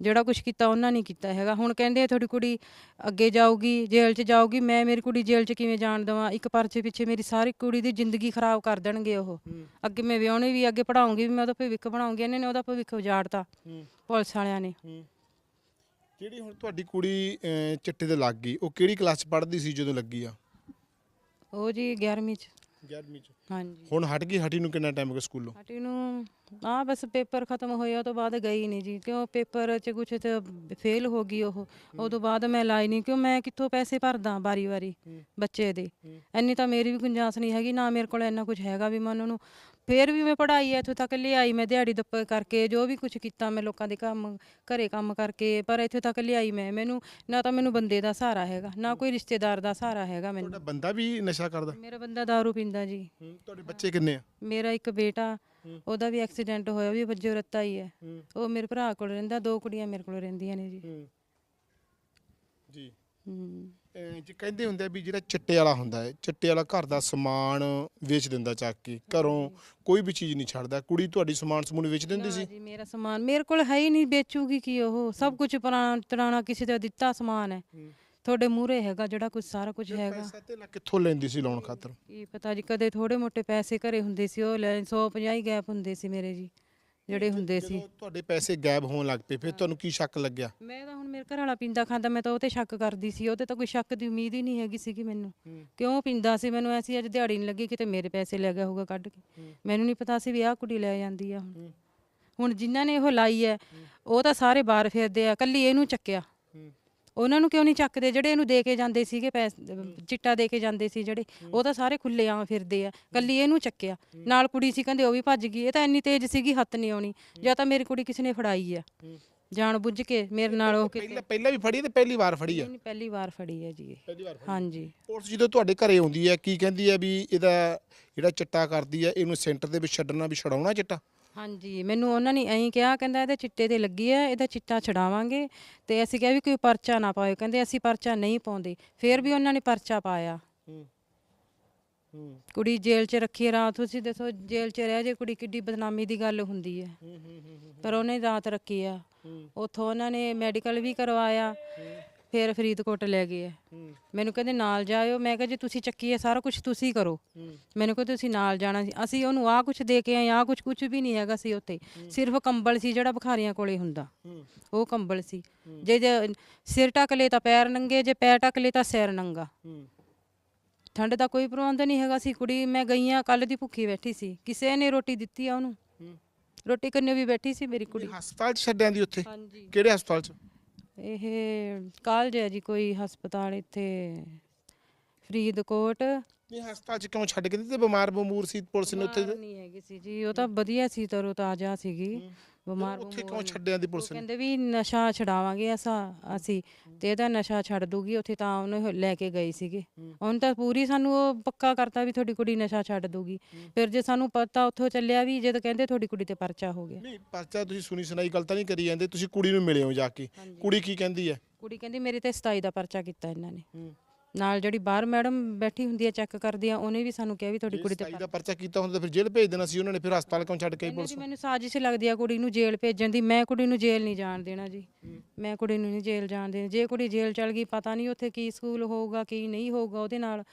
ਜਿਹੜਾ ਕੁਝ ਕੀਤਾ ਉਹਨਾਂ ਨੇ ਕੀਤਾ ਹੈਗਾ। ਹੁਣ ਕਹਿੰਦੇ ਆ ਤੁਹਾਡੀ ਕੁੜੀ ਅੱਗੇ ਜਾਊਗੀ ਜੇਲ੍ਹ 'ਚ ਜਾਊਗੀ ਮੈਂ ਮੇਰੀ ਕੁੜੀ ਜੇਲ੍ਹ 'ਚ ਕਿਵੇਂ ਜਾਣ ਦੇਵਾਂ? ਇੱਕ ਪਰਚੇ ਪਿੱਛੇ ਮੇਰੀ ਸਾਰੀ ਕੁੜੀ ਦੀ ਜ਼ਿੰਦਗੀ ਖਰਾਬ ਕਰ ਦੇਣਗੇ ਉਹ। ਅੱਗੇ ਮੈਂ ਵਿਆਹਣੀ ਵੀ ਅੱਗੇ ਪੜਾਉਂਗੀ ਵੀ ਮੈਂ ਉਹਦਾ ਭਵਿੱਖ ਬਣਾਉਂਗੀ ਇਹਨਾਂ ਨੇ ਉਹਦਾ ਭਵਿੱਖ ਉਜਾੜਤਾ ਪੁਲਿਸ ਵਾਲਿਆਂ ਨੇ।
ਜਿਹੜੀ ਹੁਣ ਤੁਹਾਡੀ ਕੁੜੀ ਚਿੱਟੇ ਤੇ ਲੱਗ ਗਈ? ਉਹ ਕਿਹੜੀ ਕਲਾਸ ਚ ਪੜ੍ਹਦੀ ਸੀ ਜਦੋਂ ਲੱਗੀ ਆ?
ਉਹ ਜੀ 11ਵੀਂ 'ਚ।
11ਵੀਂ ਚ।
ਹਾਂਜੀ।
ਹੁਣ ਹਟ ਗਈ ਹਟੀ ਨੂੰ ਕਿੰਨਾ ਟਾਈਮ ਹੋ ਗਿਆ ਸਕੂਲੋਂ?
ਸਾਡੀ ਨੂੰ ਆ ਬਸ ਪੇਪਰ ਖਤਮ ਹੋਇਆ ਉਹ ਤੋਂ ਬਾਅਦ ਗਈ ਨਹੀਂ ਜੀ ਕਿਉਂ ਪੇਪਰ 'ਚ ਕੁਛ ਤੇ ਫੇਲ ਹੋ ਗਈ ਉਹ। ਉਹ ਤੋਂ ਬਾਅਦ ਮੈਂ ਲਾਈ ਨਹੀਂ ਕਿਉਂ ਮੈਂ ਕਿੱਥੋਂ ਪੈਸੇ ਭਰਦਾ ਵਾਰੀ ਵਾਰੀ ਬੱਚੇ ਦੇ। ਇੰਨੀ ਤਾਂ ਮੇਰੀ ਵੀ ਗੁੰਜਾਇਸ਼ ਨਹੀਂ ਹੈਗੀ ਨਾ ਮੇਰੇ ਕੋਲ ਇੰਨਾ ਕੁਝ ਹੈਗਾ ਵੀ ਮੈਂ ਉਹਨਾਂ ਨੂੰ ਫੇਰ ਵੀ ਮੈਂ ਪੜ੍ਹਾਈ ਇੱਥੋਂ ਤੱਕ ਲਿਆਈ ਮੈਂ ਦਿਹਾੜੀ ਦੱਪੇ ਕਰਕੇ ਜੋ ਵੀ ਕੁਝ ਕੀਤਾ ਮੈਂ ਲੋਕਾਂ ਦੇ ਕੰਮ ਘਰੇ ਕੰਮ ਕਰਕੇ ਪਰ ਇੱਥੇ ਤੱਕ ਲਿਆਈ ਮੈਂ ਮੈਨੂੰ ਨਾ ਤਾਂ ਮੈਨੂੰ ਬੰਦੇ ਦਾ ਸਹਾਰਾ ਹੈਗਾ ਨਾ ਕੋਈ ਰਿਸ਼ਤੇਦਾਰ ਦਾ ਸਹਾਰਾ ਹੈਗਾ ਮੈਨੂੰ।
ਤੁਹਾਡਾ ਬੰਦਾ ਵੀ ਨਸ਼ਾ ਕਰਦਾ?
ਮੇਰਾ ਬੰਦਾ दारू ਪੀਂਦਾ ਜੀ।
ਤੁਹਾਡੇ ਬੱਚੇ ਕਿੰਨੇ ਆ?
ਮੇਰਾ ਇੱਕ ਬੇਟਾ ਉਹਦਾ ਵੀ ਐਕਸੀਡੈਂਟ ਹੋਇਆ ਉਹ ਵੀ ਵੱਜੋ ਰੱਤਾ ਹੀ ਹੈ। ਉਹ ਮੇਰੇ ਭਰਾ ਕੋਲ ਰਹਿੰਦਾ ਦੋ ਕੁੜੀਆਂ ਮੇਰੇ ਕੋਲ ਰਹਿੰਦੀਆਂ ਨੇ ਜੀ।
ਜੀ
ਹੂੰ।
ਜੇ ਕਹਿੰਦੇ ਹੁੰਦੇ ਆ ਵੀ ਜਿਹੜਾ ਚਿੱਟੇ ਵਾਲਾ ਹੁੰਦਾ ਹੈ ਚਿੱਟੇ ਵਾਲਾ ਘਰ ਦਾ ਸਮਾਨ ਵੇਚ ਦਿੰਦਾ ਚੱਕ ਕੇ ਘਰੋਂ ਕੋਈ ਵੀ ਚੀਜ਼ ਨਹੀਂ ਛੱਡਦਾ। ਕੁੜੀ ਤੁਹਾਡੀ ਸਮਾਨ ਸਮੂਨ ਵੇਚ ਦਿੰਦੀ
ਨਾ
ਸੀ
ਜੀ ਮੇਰਾ ਸਮਾਨ ਮੇਰੇ ਕੋਲ ਹੈ ਹੀ ਨਹੀਂ ਵੇਚੂਗੀ ਕੀ ਉਹ? ਸਭ ਕੁਝ ਪੁਰਾਣਾ ਤਰਾਣਾ ਕਿਸੇ ਦਾ ਦਿੱਤਾ ਸਮਾਨ ਹੈ। ਤੁਹਾਡੇ ਮੂਹਰੇ ਹੈਗਾ ਜਿਹੜਾ ਕੁਝ ਸਾਰਾ ਕੁਝ ਹੈਗਾ।
ਪੈਸਾ ਤੇ ਲਾ ਕਿੱਥੋਂ ਲੈਂਦੀ ਸੀ ਲਾਉਣ ਖਾਤਰ?
ਕੀ ਪਤਾ ਜੀ ਕਦੇ ਥੋੜੇ ਮੋਟੇ ਪੈਸੇ ਘਰੇ ਹੁੰਦੇ ਸੀ ਉਹ ਲੈ 150 ਹੀ ਗੈਪ ਹੁੰਦੇ ਸੀ ਮੇਰੇ ਜੀ। ਜਿਹੜੇ ਹੁੰਦੇ ਸੀ।
ਜਦੋਂ ਤੁਹਾਡੇ ਪੈਸੇ ਗਾਇਬ ਹੋਣ ਲੱਗ ਪਏ ਫਿਰ ਤੁਹਾਨੂੰ ਕੀ ਸ਼ੱਕ ਲੱਗਿਆ?
ਮੈਂ ਤਾਂ ਹੁਣ ਮੇਰੇ ਘਰ ਵਾਲਾ ਪੀਂਦਾ ਖਾਂਦਾ ਮੈਂ ਤਾਂ ਉਹ ਤੇ ਸ਼ੱਕ ਕਰਦੀ ਸੀ। ਉਹ ਤੇ ਤਾਂ ਕੋਈ ਸ਼ੱਕ ਦੀ ਉਮੀਦ ਹੀ ਨਹੀਂ ਹੈਗੀ ਸੀਗੀ ਮੈਨੂੰ। ਕਿਉਂ ਪੀਂਦਾ ਸੀ? ਮੈਨੂੰ ਐਸੀ ਅੱਜ ਦਿਹਾੜੀ ਨਹੀਂ ਲੱਗੀ ਕਿਤੇ ਮੇਰੇ ਪੈਸੇ ਲੈ ਗਿਆ ਹੋਊਗਾ ਕੱਢ ਕੇ। ਮੈਨੂੰ ਨਹੀਂ ਪਤਾ ਸੀ ਵੀ ਆਹ ਕੁੜੀ ਲੈ ਜਾਂਦੀ ਆ ਹੁਣ। ਹੁਣ ਜਿਨ੍ਹਾਂ ਨੇ ਉਹ ਲਾਈ ਹੈ ਉਹ ਤਾਂ ਸਾਰੇ ਬਾਹਰ ਫਿਰਦੇ ਆ ਕੱਲੀ ਇਹਨੂੰ ਚੱਕਿਆ। ਉਹਨਾਂ ਨੂੰ ਕਿਉਂ ਨਹੀਂ ਚੱਕਦੇ? ਜਿਹੜੇ ਇਹਨੂੰ ਦੇ ਕੇ ਜਾਂਦੇ ਸੀਗੇ ਪੈਸੇ ਚਿੱਟਾ ਦੇ ਕੇ ਜਾਂਦੇ ਸੀ ਜਿਹੜੇ ਉਹ ਤਾਂ ਸਾਰੇ ਖੁੱਲੇ ਆਂ ਫਿਰਦੇ ਆ। ਕੱਲੀ ਇਹਨੂੰ ਚੱਕਿਆ। ਨਾਲ ਕੁੜੀ ਸੀ ਕਹਿੰਦੇ ਉਹ ਵੀ ਭੱਜ ਗਈ। ਇਹ ਤਾਂ ਇੰਨੀ ਤੇਜ਼ ਸੀਗੀ ਹੱਥ ਨਹੀਂ ਆਉਣੀ। ਜਾਂ ਤਾਂ ਮੇਰੀ ਕੁੜੀ ਕਿਸੇ ਨੇ ਫੜਾਈ ਆ। ਜਾਣ ਬੁੱਝ ਕੇ ਮੇਰੇ ਨਾਲ ਉਹ ਕਿਤੇ
ਪਹਿਲਾਂ ਪਹਿਲਾਂ ਵੀ ਫੜੀ ਤੇ ਪਹਿਲੀ ਵਾਰ ਫੜੀ ਆ?
ਨਹੀਂ ਪਹਿਲੀ ਵਾਰ ਫੜੀ ਹੈ ਜੀ ਇਹ।
ਪਹਿਲੀ ਵਾਰ
ਹਾਂਜੀ।
ਪੁਲਿਸ ਜਦੋਂ ਤੁਹਾਡੇ ਘਰੇ ਆਉਂਦੀ ਹੈ ਕੀ ਕਹਿੰਦੀ ਹੈ ਵੀ ਇਹਦਾ ਜਿਹੜਾ ਚਿੱਟਾ ਕਰਦੀ ਹੈ ਇਹਨੂੰ ਸੈਂਟਰ ਦੇ ਵਿੱਚ ਛੱਡਣਾ ਵੀ ਛਡਾਉਣਾ ਚਿੱਟਾ?
ਹਾਂਜੀ ਮੈਨੂੰ ਉਹਨਾਂ ਨੇ ਐਂ ਕਿਹਾ ਕਹਿੰਦਾ ਇਹਦੇ ਚਿੱਟੇ ਤੇ ਲੱਗੀ ਹੈ ਇਹਦਾ ਚਿੱਟਾ ਛਡਾਵਾਂਗੇ ਤੇ ਅਸੀਂ ਕਿਹਾ ਵੀ ਕੋਈ ਪਰਚਾ ਨਾ ਪਾਇਓ ਕਹਿੰਦੇ ਅਸੀਂ ਪਰਚਾ ਨਹੀਂ ਪਾਉਂਦੇ ਫਿਰ ਵੀ ਉਹਨਾਂ ਨੇ ਪਰਚਾ ਪਾਇਆ। ਕੁੜੀ ਜੇਲ੍ਹ 'ਚ ਰੱਖੀ ਹੈ ਰਾਤ ਤੁਸੀਂ ਦੱਸੋ ਜੇਲ੍ਹ 'ਚ ਰਹਿ ਜੇ ਕੁੜੀ ਕਿੱਡੀ ਬਦਨਾਮੀ ਦੀ ਗੱਲ ਹੁੰਦੀ ਹੈ ਪਰ ਉਹਨੇ ਰਾਤ ਰੱਖੀ ਆ। ਉੱਥੋਂ ਉਹਨਾਂ ਨੇ ਮੈਡੀਕਲ ਵੀ ਕਰਵਾਇਆ। ਫਿਰ ਫਰੀਦਕੋਟ ਲੈ ਗਏ ਆ। ਮੈਨੂੰ ਕਹਿੰਦੇ ਨਾਲ ਜਾਇਓ। ਮੈਂ ਕਿਹਾ ਜੇ ਤੁਸੀਂ ਚੱਕੀ ਹੈ ਸਾਰਾ ਕੁਝ ਤੁਸੀਂ ਕਰੋ। ਮੈਨੂੰ ਕਹਿੰਦੇ ਤੁਸੀਂ ਨਾਲ ਜਾਣਾ ਸੀ। ਅਸੀਂ ਉਹਨੂੰ ਆਹ ਕੁਝ ਦੇ ਕੇ ਆਏ ਆਹ ਕੁਝ ਕੁਝ ਵੀ ਨਹੀਂ ਹੈਗਾ ਸੀ ਉੱਥੇ। ਸਿਰਫ ਕੰਬਲ ਸੀ ਜਿਹੜਾ ਬੁਖਾਰੀਆਂ ਕੋਲੇ ਹੁੰਦਾ। ਉਹ ਕੰਬਲ ਸੀ। ਜੇ ਜੇ ਸਿਰ ਢੱਕ ਲਏ ਤਾਂ ਪੈਰ ਨੰਗੇ ਜੇ ਪੈਰ ਢੱਕ ਲਏ ਤਾਂ ਸਿਰ ਨੰਗਾ। ਠੰਡ ਦਾ ਕੋਈ ਪ੍ਰਬੰਧ ਨਹੀਂ ਹੈਗਾ ਸੀ। ਕੁੜੀ ਮੈਂ ਗਈ ਆ ਕੱਲ ਦੀ ਭੁੱਖੀ ਬੈਠੀ ਸੀ। ਕਿਸੇ ਨੇ ਰੋਟੀ ਦਿੱਤੀ ਆ ਉਹਨੂੰ। ਰੋਟੀ ਕੰਨੇ ਵੀ ਬੈਠੀ ਸੀ ਮੇਰੀ ਕੁੜੀ।
ਹਸਪਤਾਲ ਚ ਛੱਡਿਆਂ ਦੀ ਉੱਥੇ? ਕਿਹੜੇ ਹਸਪਤਾਲ ਚ?
ਇਹ ਕਾਲਜ ਹੈ ਜੀ ਕੋਈ ਹਸਪਤਾਲ ਇੱਥੇ ਫਰੀਦਕੋਟ।
ਨਹੀਂ ਹਸਪਤਾਲ ਚ ਕਿਉਂ ਛੱਡ ਕੇ ਦਿੱਤੇ? ਬਿਮਾਰ ਬਮੂਰ ਸੀ ਪੁਲਿਸ ਨੇ ਉੱਥੇ।
ਨਹੀਂ ਹੈਗੀ ਸੀ ਜੀ ਉਹ ਤਾਂ ਵਧੀਆ ਸੀ ਤਰੋ ਤਾਜ਼ਾ ਸੀਗੀ ਬਿਮਾਰ
ਉੱਥੇ ਕਿਉਂ। ਛੱਡਿਆਂ ਦੀ ਪੁਲਿਸ ਨੇ?
ਕਹਿੰਦੇ ਵੀ ਨਸ਼ਾ ਛਡਾਵਾਂਗੇ ਅਸਾਂ ਅਸੀਂ। ਤੇ ਇਹਦਾ ਨਸ਼ਾ ਛੱਡ ਦੂਗੀ ਉੱਥੇ ਤਾਂ ਉਹਨੂੰ ਲੈ ਕੇ ਗਈ ਸੀਗੇ। ਹੁਣ ਤਾਂ ਪੂਰੀ ਸਾਨੂੰ ਉਹ ਪੱਕਾ ਕਰਤਾ ਵੀ ਤੁਹਾਡੀ ਕੁੜੀ ਨਸ਼ਾ ਛੱਡ ਦੂਗੀ। ਫਿਰ ਜੇ ਸਾਨੂੰ ਪਤਾ ਉੱਥੋਂ ਚੱਲਿਆ ਵੀ ਜਦ ਕਹਿੰਦੇ ਤੁਹਾਡੀ ਕੁੜੀ ਤੇ ਪਰਚਾ ਹੋ ਗਿਆ।
ਨਹੀਂ ਪਰਚਾ ਤੁਸੀਂ ਸੁਣੀ ਸੁਣਾਈ ਗੱਲ ਤਾਂ ਨਹੀਂ ਕਰੀ ਜਾਂਦੇ। ਤੁਸੀਂ ਕੁੜੀ ਨੂੰ ਮਿਲੇ ਹੋ ਜਾ ਕੇ। ਕੁੜੀ ਕੀ ਕਹਿੰਦੀ ਹੈ?
ਕੁੜੀ ਕਹਿੰਦੀ ਮੇਰੇ ਤੇ 27 ਦਾ ਪਰਚਾ ਕੀਤਾ ਇਹਨਾਂ ਨੇ। ਨਾਲ ਜਿਹੜੀ ਬਾਹਰ ਮੈਡਮ ਬੈਠੀ ਹੁੰਦੀ ਹੈ ਚੈੱਕ ਕਰਦੀ ਆ ਉਹਨੇ ਵੀ ਸਾਨੂੰ ਕਿਹਾ ਵੀ ਤੁਹਾਡੀ ਕੁੜੀ ਤੇ
ਸਤਾਈ ਦਾ ਪਰਚਾ ਕੀਤਾ ਹੁੰਦਾ ਤਾਂ ਫਿਰ ਜੇਲ੍ਹ ਭੇਜ ਦੇਣਾ ਸੀ ਉਹਨਾਂ ਨੇ ਫਿਰ ਹਸਪਤਾਲ ਕਿਉਂ ਛੱਡ ਕੇ ਆਈ ਪੁਲਿਸ
ਜੀ ਮੈਨੂੰ ਸਾਜ਼ਿਸ਼ ਲੱਗਦੀ ਆ ਕੁੜੀ ਨੂੰ ਜੇਲ੍ਹ ਭੇਜਣ ਦੀ ਮੈਂ ਕੁੜੀ ਨੂੰ ਜੇਲ੍ਹ ਨਹੀਂ ਜਾਣ ਦੇਣਾ ਜੀ। ਮੈਂ ਕੁੜੀ ਨੂੰ ਨਹੀਂ ਜੇਲ੍ਹ ਜਾਣ ਦੇਣਾ। ਜੇ ਕੁੜੀ ਜੇਲ੍ਹ ਚਲ ਗਈ ਪਤਾ ਨਹੀਂ ਉੱਥੇ ਕੀ ਸਕੂਲ ਹੋਊਗਾ ਕੀ ਨਹੀਂ ਹੋਊਗਾ ਉਹਦੇ ਨਾਲ।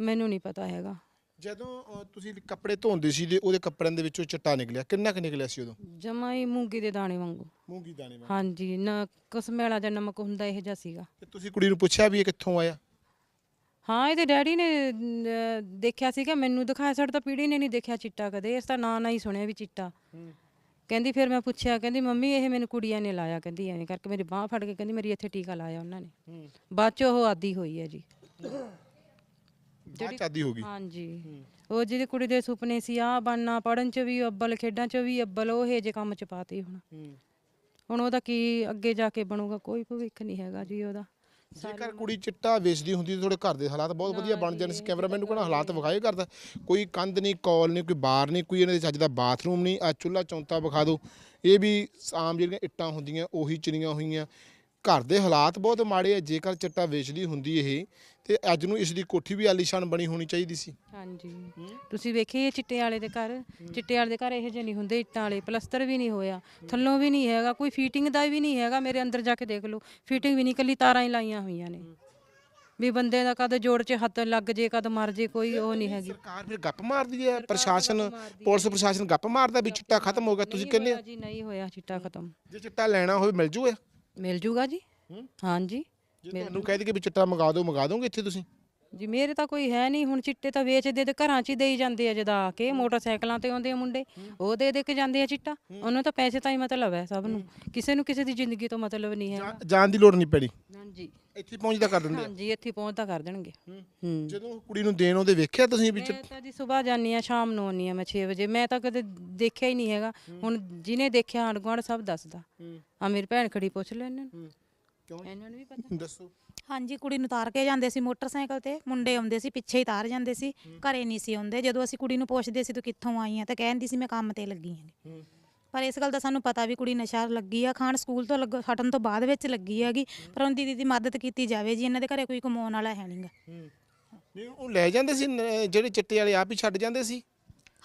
ਮੈਨੂੰ ਨਹੀਂ ਪਤਾ ਹੈਗਾ।
ਜਦੋਂ ਅ, ਤੁਸੀਂ ਕੱਪੜੇ ਧੋਂਦੇ ਸੀ ਤੇ ਉਹਦੇ ਕੱਪੜਿਆਂ ਦੇ ਵਿੱਚੋਂ ਚਿੱਟਾ ਨਿਕਲਿਆ ਕਿੰਨਾ ਕੁ ਨਿਕਲਿਆ ਸੀ ਉਦੋਂ?
ਜਮਾ ਹੀ ਮੂੰਗੀ ਦੇ ਦਾਣੇ ਵਾਂਗੂ।
ਮੂੰਗੀ ਦਾਣੇ ਵਾਲਾ
ਹਾਂਜੀ ਨਾ ਕਸਮੇਲਾ ਜਾਂ ਨਮਕ ਹੁੰਦਾ ਇਹ ਜਿਹਾ ਸੀਗਾ।
ਤੇ ਤੁਸੀਂ ਕੁੜੀ ਨੂੰ ਪੁੱਛਿਆ ਵੀ ਇਹ ਕਿੱਥੋਂ ਆਇਆ?
ਹਾਂ ਇਹਦੇ ਡੈਡੀ ਨੇ ਅਹ, ਦੇਖਿਆ ਸੀਗਾ ਮੈਨੂੰ ਦਿਖਾਇਆ ਸਾਡਾ ਤਾਂ ਪੀੜੀ ਨੇ ਨਹੀਂ ਦੇਖਿਆ ਚਿੱਟਾ ਕਦੇ ਇਸ ਤਾਂ ਨਾਂ ਨਾ ਹੀ ਸੁਣਿਆ ਵੀ ਚਿੱਟਾ। ਕਹਿੰਦੀ ਫਿਰ ਮੈਂ ਪੁੱਛਿਆ ਕਹਿੰਦੀ ਮੰਮੀ ਇਹ ਮੈਨੂੰ ਕੁੜੀਆਂ ਨੇ ਲਾਇਆ ਕਹਿੰਦੀ ਐਵੇਂ ਕਰਕੇ ਮੇਰੀ ਬਾਹ ਫੜ ਕੇ ਕਹਿੰਦੀ ਮੇਰੀ ਇੱਥੇ ਟੀਕਾ ਲਾਇਆ ਉਹਨਾਂ ਨੇ। ਬਾਅਦ ਚ ਉਹ ਆਦੀ ਹੋਈ ਹੈ ਜੀ।
ਬਾਅਦ ਚਾਦੀ ਹੋ ਗਈ
ਹਾਂਜੀ। ਉਹ ਜਿਹੜੀ ਕੁੜੀ ਦੇ ਸੁਪਨੇ ਸੀ ਆ ਬਣਨਾ ਪੜਨ ਚ ਵੀ ਅੱਬਲ ਖੇਡਾਂ ਚ ਵੀ ਅੱਬਲ ਉਹ ਇਹ ਜੇ ਕੰਮ ਚ ਪਾਤੀ ਹੁਣ। ਹੁਣ ਉਹਦਾ ਕੀ ਅੱਗੇ ਜਾ ਕੇ ਬਣੂਗਾ ਕੋਈ ਭਵਿੱਖ ਨਹੀਂ ਹੈਗਾ ਜੀ ਉਹਦਾ।
ਜੇਕਰ ਕੁੜੀ ਚਿੱਟਾ ਵੇਚਦੀ ਹੁੰਦੀ ਤਾਂ ਤੁਹਾਡੇ ਘਰ ਦੇ ਹਾਲਾਤ ਬਹੁਤ ਵਧੀਆ ਬਣ ਜਾਣੇ ਸੀ। ਕੈਮਰਾਮੈਨ ਨੂੰ ਕਹਿੰਦਾ ਹਾਲਾਤ ਵਿਖਾਏ ਕਰਦਾ ਕੋਈ ਕੰਧ ਨਹੀਂ ਕੌਲ ਨਹੀਂ ਕੋਈ ਬਾਰ ਨਹੀਂ ਕੋਈ ਇਹਨਾਂ ਦੇ ਚੱਜ ਦਾ ਬਾਥਰੂਮ ਨਹੀਂ। ਆ ਚੁੱਲਾ ਚੌਂਤਾ ਵਿਖਾ ਦਿਓ। ਇਹ ਵੀ ਆਮ ਜਿਹੜੀਆਂ ਇੱਟਾਂ ਹੁੰਦੀਆਂ ਉਹੀ ਚਿਣੀਆਂ ਹੋਈਆਂ। ਘਰ ਦੇ ਹਾਲਾਤ ਬਹੁਤ ਮਾੜੇ ਆ ਜੇਕਰ ਚਿੱਟਾ ਵੇਚਦੀ ਹੁੰਦੀ ਇਹ ਤੇ ਅੱਜ ਨੂੰ ਇਸ ਦੀ ਕੋਠੀ ਵੀ ਆਲੀਸ਼ਾਨ ਬਣੀ ਹੋਣੀ ਚਾਹੀਦੀ ਸੀ।
ਹਾਂਜੀ। ਤੁਸੀਂ ਵੇਖੇ ਇਹ ਚਿੱਟੇ ਵਾਲੇ ਦੇ ਘਰ? ਚਿੱਟੇ ਵਾਲੇ ਦੇ ਘਰ ਇਹੋ ਜਿਹੇ ਨਹੀਂ ਹੁੰਦੇ ਇੱਟਾਂ ਵਾਲੇ ਪਲਸਤਰ ਵੀ ਨਹੀਂ ਹੋਇਆ ਥੱਲੋਂ ਵੀ ਨਹੀਂ ਹੈਗਾ ਕੋਈ ਫੀਟਿੰਗ ਦਾ ਵੀ ਨਹੀਂ ਹੈਗਾ ਮੇਰੇ ਅੰਦਰ ਜਾ ਕੇ ਦੇਖ ਲਓ ਫੀਟਿੰਗ ਵੀ ਨਹੀਂ ਕੱਲੀ ਤਾਰਾਂ ਹੀ ਲਾਈਆਂ ਹੋਈਆਂ ਨੇ। ਵੀ ਬੰਦੇ ਦਾ ਕਦ ਜੋੜ 'ਚ ਹੱਥ ਲੱਗ ਜੇ ਕਦ ਮਰ ਜੇ ਕੋਈ ਉਹ ਨਹੀਂ ਹੈਗੀ।
ਸਰਕਾਰ ਫਿਰ ਗੱਪ ਮਾਰਦੀ ਹੈ ਪ੍ਰਸ਼ਾਸਨ ਪੁਲਿਸ ਪ੍ਰਸ਼ਾਸਨ ਗੱਪ ਮਾਰਦਾ ਵੀ ਚਿੱਟਾ ਖਤਮ ਹੋ ਗਿਆ ਤੁਸੀਂ ਕਹਿੰਦੇ
ਜੀ ਨਹੀਂ ਹੋਇਆ ਚਿੱਟਾ ਖਤਮ।
ਜੇ ਚਿੱਟਾ ਲੈਣਾ ਹੋਵੇ ਮਿਲ ਜੂਗਾ।
ਮਿਲ ਜੂਗਾ ਜੀ? ਹਾਂਜੀ।
ਜੇ ਤੁਹਾਨੂੰ ਕਹਿ ਦੇ ਕਿ ਵੀ ਚਿੱਟਾ ਮੰਗਾ ਦਿਓ ਮੰਗਾ ਦੋਗੇ ਇੱਥੇ ਤੁਸੀਂ?
ਜੀ ਮੇਰੇ ਤਾਂ ਕੋਈ ਹੈ ਨਹੀਂ ਹੁਣ ਚਿੱਟੇ ਤਾਂ ਵੇਚਦੇ ਤੇ ਘਰਾਂ 'ਚ ਹੀ ਦੇਈ ਜਾਂਦੇ ਆ ਜਦਾ ਆ ਕੇ ਮੋਟਰਸਾਈਕਲਾਂ ਤੇ ਆਉਂਦੇ ਆ ਮੁੰਡੇ ਉਹ ਦੇ ਦੇ ਕੇ ਜਾਂਦੇ ਆ ਚਿੱਟਾ। ਉਹਨੂੰ ਤਾਂ ਪੈਸੇ ਤਾਂ ਹੀ ਮਤਲਬ ਹੈ ਸਭ ਨੂੰ। ਕਿਸੇ ਨੂੰ ਕਿਸੇ ਦੀ ਜ਼ਿੰਦਗੀ ਤੋਂ ਮਤਲਬ ਨਹੀਂ ਹੈ।
ਜਾਣ ਦੀ ਲੋੜ ਨਹੀਂ ਪੈਣੀ।
ਹਾਂਜੀ।
ਇੱਥੇ ਪਹੁੰਚਦਾ ਕਰ ਦਿੰਦੇ ਆ।
ਹਾਂਜੀ ਇੱਥੇ ਪਹੁੰਚਦਾ ਕਰ ਦੇਣਗੇ। ਹੂੰ।
ਜਦੋਂ ਕੁੜੀ ਨੂੰ ਦੇਣ ਉਹਦੇ ਵੇਖਿਆ ਤੁਸੀਂ ਵੀ
ਮੈਂ ਤਾਂ ਜੀ ਸਵੇਰ ਜਾਨੀ ਆ ਸ਼ਾਮ ਨੂੰ ਆਉਣੀ ਆ ਮੈਂ 6 ਵਜੇ। ਮੈਂ ਤਾਂ ਕਦੇ ਦੇਖਿਆ ਹੀ ਨਹੀਂ ਹੈਗਾ। ਹੁਣ ਜਿਹਨੇ ਦੇਖਿਆ ਆਂਢ ਗੁਆਂਢ ਸਭ ਦੱਸਦਾ। ਆ ਮੇਰੀ ਭੈਣ ਖੜੀ ਪੁੱਛ ਲੈ ਇਹਨਾਂ ਨੂੰ
ਕਿਉਂ
ਇਹਨਾਂ ਨੂੰ ਵੀ ਪਤਾ?
ਦੱਸੋ।
ਹਾਂਜੀ ਕੁੜੀ ਨੂੰ ਤਾਰ ਕੇ ਜਾਂਦੇ ਸੀ ਮੋਟਰਸਾਈਕਲ ਤੇ। ਮੁੰਡੇ ਆਉਂਦੇ ਸੀ ਪਿੱਛੇ ਹੀ ਤਾਰ ਜਾਂਦੇ ਸੀ। ਘਰੇ ਨਹੀਂ ਸੀ ਆਉਂਦੇ। ਜਦੋਂ ਅਸੀਂ ਕੁੜੀ ਨੂੰ ਪੁੱਛਦੇ ਸੀ ਤੂੰ ਕਿੱਥੋਂ ਆਈ ਆ? ਤਾਂ ਕਹਿੰਦੀ ਸੀ ਮੈਂ ਕੰਮ ਤੇ ਲੱਗੀ ਹਾਂ। ਪਰ ਇਸ ਗੱਲ ਦਾ ਸਾਨੂੰ ਪਤਾ ਵੀ ਕੁੜੀ ਨਸ਼ਾ ਲੱਗੀ ਆ। ਖਾਣ ਸਕੂਲ ਤੋਂ ਲੱਗ ਹਟਣ ਤੋਂ ਬਾਅਦ ਵਿੱਚ ਲੱਗੀ ਹੈਗੀ। ਪਰ ਉਹਨਾਂ ਦੀਦੀ ਦੀ ਮਦਦ ਕੀਤੀ ਜਾਵੇ ਜੀ। ਇਹਨਾਂ ਦੇ ਘਰੇ ਕੋਈ ਕਮਾਉਣ ਵਾਲਾ ਹੈ ਨਹੀਂਗਾ
ਨਹੀਂ ਉਹ ਲੈ ਜਾਂਦੇ ਸੀ ਨ- ਜਿਹੜੇ ਚਿੱਟੇ ਵਾਲੇ ਆਪ ਹੀ ਛੱਡ ਜਾਂਦੇ ਸੀ।